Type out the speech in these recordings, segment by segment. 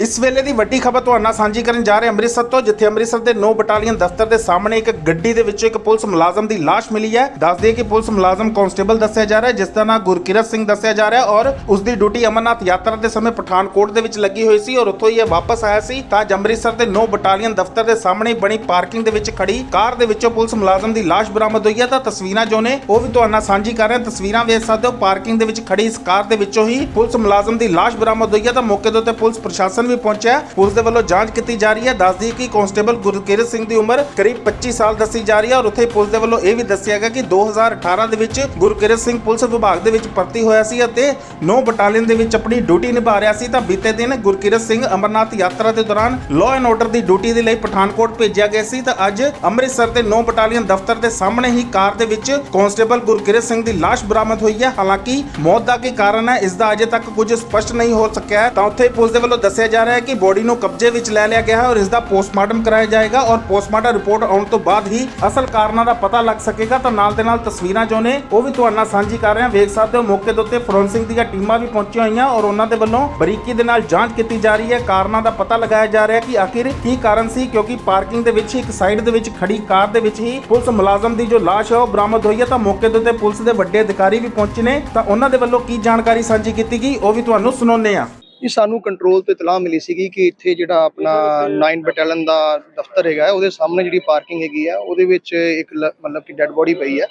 ਇਸ ਵੇਲੇ ਦੀ ਵੱਡੀ ਖਬਰ ਤੁਹਾਨੂੰ ਨਾਲ ਸਾਂਝੀ ਕਰਨ ਜਾ ਰਹੇ ਅੰਮ੍ਰਿਤਸਰ ਤੋਂ, ਜਿੱਥੇ ਅੰਮ੍ਰਿਤਸਰ ਦੇ 9 ਬਟਾਲੀਅਨ ਦਫ਼ਤਰ ਦੇ ਸਾਹਮਣੇ ਇੱਕ ਗੱਡੀ ਦੇ ਵਿੱਚੋਂ ਇੱਕ ਪੁਲਿਸ ਮੁਲਾਜ਼ਮ ਦੀ ਲਾਸ਼ ਮਿਲੀ ਹੈ। ਦੱਸ ਦਈਏ ਕਿ ਪੁਲਿਸ ਮੁਲਾਜ਼ਮ ਕਾਂਸਟੇਬਲ ਦੱਸਿਆ ਜਾ ਰਿਹਾ ਹੈ, ਜਿਸ ਦਾ ਨਾਮ ਗੁਰਕਿਰਤ ਸਿੰਘ ਦੱਸਿਆ ਜਾ ਰਿਹਾ ਹੈ ਔਰ ਉਸ ਦੀ ਡਿਊਟੀ ਅਮਰਨਾਥ ਯਾਤਰਾ ਦੇ ਸਮੇਂ ਪਠਾਨਕੋਟ ਦੇ ਵਿੱਚ ਲੱਗੀ ਹੋਈ ਸੀ ਔਰ ਉੱਥੋਂ ਹੀ ਇਹ ਵਾਪਸ ਆਇਆ ਸੀ। ਤਾਂ ਅੱਜ ਅੰਮ੍ਰਿਤਸਰ ਦੇ 9 ਬਟਾਲੀਅਨ ਦਫ਼ਤਰ ਦੇ ਸਾਹਮਣੇ ਬਣੀ ਪਾਰਕਿੰਗ ਦੇ ਵਿੱਚ ਖੜੀ ਕਾਰ ਦੇ ਵਿੱਚੋਂ ਪੁਲਿਸ ਮੁਲਾਜ਼ਮ ਦੀ ਲਾਸ਼ ਬਰਾਮਦ ਹੋਈ ਹੈ। ਤਾਂ ਤਸਵੀਰਾਂ ਜੋ ਨੇ, ਉਹ ਵੀ ਤੁਹਾਨੂੰ ਨਾਲ ਸਾਂਝੀ ਕਰ ਰਹੇ ਹਾਂ। ਤਸਵੀਰਾਂ ਵੇਖ ਸਕਦੇ ਹੋ, ਪਾਰਕਿੰਗ ਦੇ ਵਿੱਚ ਖੜੀ ਇਸ ਕਾਰ ਦੇ ਵਿੱਚੋਂ ਹੀ ਪੁਲਿਸ ਮੁਲਾਜ਼ਮ ਦੀ ਲਾਸ਼ ਬਰਾਮਦ ਹੋਈ ਹੈ। ਤਾਂ ਮੌਕੇ ਦੇ ਉੱਤੇ ਪੁਲਿਸ ਪ੍ਰਸ਼ਾਸਨ ਵੀ ਪਹੁੰਚਿਆ ਪੁਲਿਸ ਦੇ ਵੱਲੋਂ ਜਾਂਚ ਕੀਤੀ ਜਾ ਰਹੀ ਹੈ। ਦੱਸਦੀ ਕਿ ਕਾਂਸਟੇਬਲ ਗੁਰਕਿਰਤ ਸਿੰਘ ਦੀ ਉਮਰ ਕਰੀਬ 25 ਸਾਲ ਦੱਸੀ ਜਾ ਰਹੀ ਹੈ ਔਰ ਉੱਥੇ ਪੁਲਿਸ ਦੇ ਵੱਲੋਂ ਇਹ ਵੀ ਦੱਸਿਆ ਗਿਆ ਕਿ 2018 ਦੇ ਵਿੱਚ ਗੁਰਕਿਰਤ ਸਿੰਘ ਪੁਲਿਸ ਵਿਭਾਗ ਦੇ ਵਿੱਚ ਭਰਤੀ ਹੋਇਆ ਸੀ ਅਤੇ 9 ਬਟਾਲੀਅਨ ਦੇ ਵਿੱਚ ਆਪਣੀ ਡਿਊਟੀ ਨਿਭਾ ਰਿਹਾ ਸੀ। ਤਾਂ ਬੀਤੇ ਦਿਨ ਗੁਰਕਿਰਤ ਸਿੰਘ ਅਮਰਨਾਥ ਯਾਤਰਾ ਦੇ ਦੌਰਾਨ ਲਾਅ ਐਂਡ ਆਰਡਰ ਦੀ ਡਿਊਟੀ ਦੇ ਲਈ ਪਠਾਨਕੋਟ ਭੇਜਿਆ ਗਿਆ ਸੀ। ਤਾਂ ਅੱਜ ਅੰਮ੍ਰਿਤਸਰ ਦੇ 9 ਬਟਾਲੀਅਨ ਦਫ਼ਤਰ ਦੇ ਸਾਹਮਣੇ ਹੀ ਕਾਰ ਦੇ ਵਿੱਚ ਕਾਂਸਟੇਬਲ ਗੁਰਕਿਰਤ ਸਿੰਘ ਦੀ ਲਾਸ਼ ਬਰਾਮਦ ਹੋਈ ਹੈ। ਹਾਲਾਂਕਿ ਮੌਤ ਦਾ ਕੀ ਕਾਰਨ ਹੈ, ਇਸ ਦਾ ਅਜੇ ਤੱਕ ਕੁਝ ਸਪਸ਼ਟ ਨਹੀਂ ਹੋ ਸਕਿਆ ਤਾਂ ਉੱਥੇ ਪੁਲਿਸ ਦੇ ਵੱਲੋਂ ਦੱਸਿਆ ਜਾ ਰਿਹਾ ਹੈ ਕਿ ਬੋਡੀ ਨੂੰ ਕਬਜ਼ੇ ਵਿੱਚ ਲੈ ਲਿਆ ਗਿਆ ਹੈ ਔਰ ਇਸ ਦਾ ਪੋਸਟਮਾਰਟਮ ਕਰਾਇਆ ਜਾਏਗਾ ਔਰ ਪੋਸਟਮਾਰਟਮ ਰਿਪੋਰਟ ਆਉਣ ਤੋਂ ਬਾਅਦ ਹੀ ਅਸਲ ਕਾਰਨਾਂ ਦਾ ਪਤਾ ਲੱਗ ਸਕੇਗਾ ਤਾਂ ਨਾਲ ਦੇ ਨਾਲ ਤਸਵੀਰਾਂ ਜੋ ਨੇ ਉਹ ਵੀ ਤੁਹਾਡੇ ਨਾਲ ਸਾਂਝੀ ਕਰ ਰਹੇ ਹਾਂ। ਵੇਖ ਸਕਦੇ ਹੋ ਮੌਕੇ ਦੇ ਉੱਤੇ ਫੋਰੈਂਸਿਕ ਦੀਆਂ ਟੀਮਾਂ ਵੀ ਪਹੁੰਚੀਆਂ ਹੋਈਆਂ ਔਰ ਉਹਨਾਂ ਦੇ ਵੱਲੋਂ ਬਰੀਕੀ ਦੇ ਨਾਲ ਜਾਂਚ ਕੀਤੀ ਜਾ ਰਹੀ ਹੈ। ਕਾਰਨਾਂ ਦਾ ਪਤਾ ਲਗਾਇਆ ਜਾ ਰਿਹਾ ਕਿ ਆਖਿਰ ਕੀ ਕਾਰਨ ਸੀ ਕਿਉਂਕਿ ਪਾਰਕਿੰਗ ਦੇ ਵਿੱਚ ਇੱਕ ਸਾਈਡ ਦੇ ਵਿੱਚ ਖੜੀ ਕਾਰ ਦੇ ਵਿੱਚ ਹੀ ਪੁਲਿਸ ਮੁਲਾਜ਼ਮ ਦੀ ਜੋ ਲਾਸ਼ ਹੈ ਉਹ ਬਰਾਮਦ ਹੋਈ ਹੈ ਤਾਂ ਮੌਕੇ ਦੇ ਉੱਤੇ ਪੁਲਿਸ ਦੇ ਵੱਡੇ ਅਧਿਕਾਰੀ ਵੀ ਪਹੁੰਚੇ ਨੇ ਤਾਂ ਉਹਨਾਂ ਦੇ ਵੱਲੋਂ ਕੀ ਜਾਣਕਾਰੀ ਸਾਂਝੀ ਕੀਤੀ ਗਈ ਉਹ ਵੀ ਤੁਹਾਨੂੰ ਸੁਣਾਉਂਦੇ ਆ ਇਹ ਸਾਨੂੰ ਕੰਟਰੋਲ ਤੇ ਇਤਲਾਹ ਮਿਲੀ ਸੀਗੀ ਕਿ ਇੱਥੇ ਜਿਹੜਾ ਆਪਣਾ 9 ਬਟਾਲੀਅਨ ਦਾ ਦਫ਼ਤਰ ਹੈਗਾ ਉਹਦੇ ਸਾਹਮਣੇ ਜਿਹੜੀ ਪਾਰਕਿੰਗ ਹੈਗੀ ਆ ਉਹਦੇ ਵਿੱਚ ਇੱਕ ਲ- ਮਤਲਬ ਕਿ ਡੈੱਡ ਬੋਡੀ ਪਈ ਹੈ।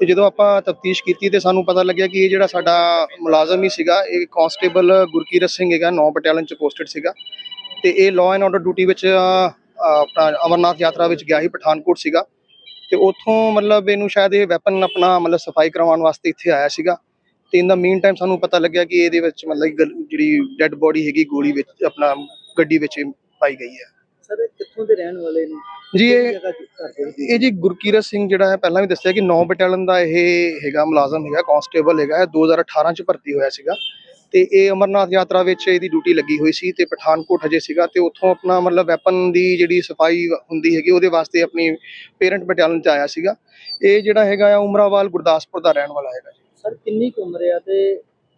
ਤੇ ਜਦੋਂ ਆਪਾਂ ਤਫਤੀਸ਼ ਕੀਤੀ ਤੇ ਸਾਨੂੰ ਪਤਾ ਲੱਗਿਆ ਕਿ ਇਹ ਜਿਹੜਾ ਸਾਡਾ ਮੁਲਾਜ਼ਮ ਹੀ ਸੀਗਾ ਇਹ ਕਾਂਸਟੇਬਲ ਗੁਰਕੀਰਤ ਸਿੰਘ ਹੈਗਾ 9 ਬਟਾਲੀਅਨ ਚ ਪੋਸਟਡ ਸੀਗਾ। ਤੇ ਇਹ ਲਾਅ ਐਂਡ ਆਰਡਰ ਡਿਊਟੀ ਵਿੱਚ ਅਹ, ਆਪਣਾ ਅਮਰਨਾਥ ਯਾਤਰਾ ਵਿੱਚ ਗਿਆ ਸੀ ਪਠਾਨਕੋਟ ਸੀਗਾ। ਤੇ ਉੱਥੋਂ ਮਤਲਬ ਇਹਨੂੰ ਸ਼ਾਇਦ ਇਹ ਵੈਪਨ ਆਪਣਾ ਮਤਲਬ ਸਫ਼ਾਈ ਕਰਵਾਉਣ ਵਾਸਤੇ ਇੱਥੇ ਆਇਆ ਸੀਗਾ। ਤੇ ਇਨ ਦਾ ਮੀਨ ਟਾਈਮ ਸਾਨੂੰ ਪਤਾ ਲੱਗਿਆ ਕਿ ਇਹਦੇ ਵਿੱਚ ਮਤਲਬ ਜਿਹੜੀ ਡੈੱਡ ਬੋਡੀ ਹੈਗੀ ਗੋਲੀ ਵਿੱਚ ਆਪਣਾ ਗੱਡੀ ਵਿੱਚ ਪਾਈ ਗਈ ਹੈ। ਸਰ ਇਹ ਕਿੱਥੋਂ ਦੇ ਰਹਿਣ ਵਾਲੇ ਨੇ? ਜੀ ਇਹ ਜੀ ਗੁਰਕੀਰਤ ਸਿੰਘ ਜਿਹੜਾ ਹੈ ਪਹਿਲਾਂ ਵੀ ਦੱਸਿਆ ਕਿ 9 ਬਟਾਲੀਅਨ ਦਾ ਇਹ ਹੈਗਾ ਮੁਲਾਜ਼ਮ ਹੈਗਾ ਕਾਂਸਟੇਬਲ ਹੈਗਾ। ਇਹ 2018 ਚ ਭਰਤੀ ਹੋਇਆ ਸੀਗਾ। ਤੇ ਇਹ ਅਮਰਨਾਥ ਯਾਤਰਾ ਵਿੱਚ ਇਹਦੀ ਡਿਊਟੀ ਲੱਗੀ ਹੋਈ ਸੀ ਤੇ ਪਠਾਨਕੋਟ ਹਜੇ ਸੀਗਾ ਤੇ ਉੱਥੋਂ ਆਪਣਾ ਮਤਲਬ ਵੈਪਨ ਦੀ ਜਿਹੜੀ ਸਫ਼ਾਈ ਹੁੰਦੀ ਹੈਗੀ ਉਹਦੇ ਵਾਸਤੇ ਆਪਣੀ ਪੇਰੈਂਟ ਬਟਾਲੀਅਨ ਚ ਆਇਆ ਸੀਗਾ। ਇਹ ਜਿਹੜਾ ਹੈਗਾ ਆ ਉਮਰਾਵਾਲ ਗੁਰਦਾਸਪੁਰ ਦਾ ਰਹਿਣ ਵਾਲਾ ਹੈਗਾ ਸਰ ਕਿੰਨੀ ਕੁ ਉਮਰ ਹੈ ਤੇ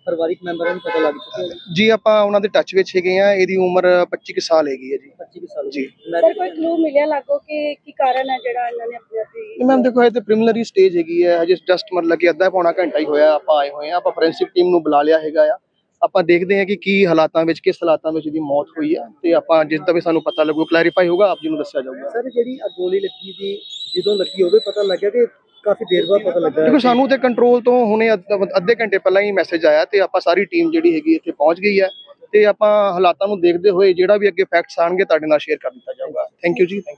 ਪਰਿਵਾਰਿਕ ਮੈਂਬਰਾਂ ਨੂੰ ਪਤਾ ਲੱਗ ਚੁੱਕਿਆ ਹੈ ਜੀ ਆਪਾਂ ਉਹਨਾਂ ਦੇ ਟੱਚ ਵਿੱਚ ਹੈਗੇ ਆ ਇਹਦੀ ਉਮਰ 25 ਕੁ ਸਾਲ ਹੈਗੀ ਹੈ ਜੀ। 25 ਕੁ ਸਾਲ ਜੀ। ਸਰ ਕੋਈ ਕਲੂ ਮਿਲਿਆ ਲੱਗੋ ਕਿ ਕੀ ਕਾਰਨ ਹੈ ਜਿਹੜਾ ਇਹਨਾਂ ਨੇ ਆਪਣੇ ਆਪ ਹੀ ਮੈਮ ਦੇਖੋ ਇਹ ਤੇ ਪ੍ਰੀਲਿਮਿਨਰੀ ਸਟੇਜ ਹੈਗੀ ਹੈ। ਹਜੇ ਜਸਟ ਮਤਲਬ ਕਿ ਅੱਧਾ ਪੌਣਾ ਘੰਟਾ ਹੀ ਹੋਇਆ ਆਪਾਂ ਆਏ ਹੋਏ ਆ ਆਪਾਂ ਫੋਰੈਂਸਿਕ ਟੀਮ ਨੂੰ ਬੁਲਾ ਲਿਆ ਹੈਗਾ ਆ। ਆਪਾਂ ਦੇਖਦੇ ਹਾਂ ਕਿ ਕੀ ਹਾਲਾਤਾਂ ਵਿੱਚ ਕਿਸ ਹਾਲਾਤਾਂ ਵਿੱਚ ਇਹਦੀ ਮੌਤ ਹੋਈ ਹੈ ਤੇ ਆਪਾਂ ਜਿਸ ਦਾ ਵੀ ਸਾਨੂੰ ਪਤਾ ਲੱਗੂ ਕਲੈਰੀਫਾਈ ਹੋਗਾ ਆਪ ਜੀ ਨੂੰ ਦੱਸਿਆ ਜਾਊਗਾ। ਸਰ ਜਿਹੜੀ ਗੋਲੀ ਲੱਗੀ ਦੀ ਜਦੋਂ ਲੱਗੀ ਉਹਦੇ ਪਤਾ ਲੱਗਿਆ ਕਿ ਕਾਫੀ ਦੇਰ ਬਾਅਦ ਪਤਾ ਲੱਗਾ ਦੇਖੋ ਸਾਨੂੰ ਤੇ ਕੰਟਰੋਲ ਤੋਂ ਹੁਣੇ ਅੱਧ- ਘੰਟੇ ਪਹਿਲਾਂ ਹੀ ਮੈਸੇਜ ਆਇਆ ਤੇ ਆਪਾਂ ਸਾਰੀ ਟੀਮ ਜਿਹੜੀ ਹੈਗੀ ਇੱਥੇ ਪਹੁੰਚ ਗਈ ਹੈ ਤੇ ਆਪਾਂ ਹਾਲਾਤਾਂ ਨੂੰ ਦੇਖਦੇ ਹੋਏ ਜਿਹੜਾ ਵੀ ਅੱਗੇ ਫੈਕਟਸ ਆਣਗੇ ਤੁਹਾਡੇ ਨਾਲ ਸ਼ੇਅਰ ਕਰ ਦਿੱਤਾ ਜਾਊਗਾ। ਥੈਂਕ ਯੂ ਜੀ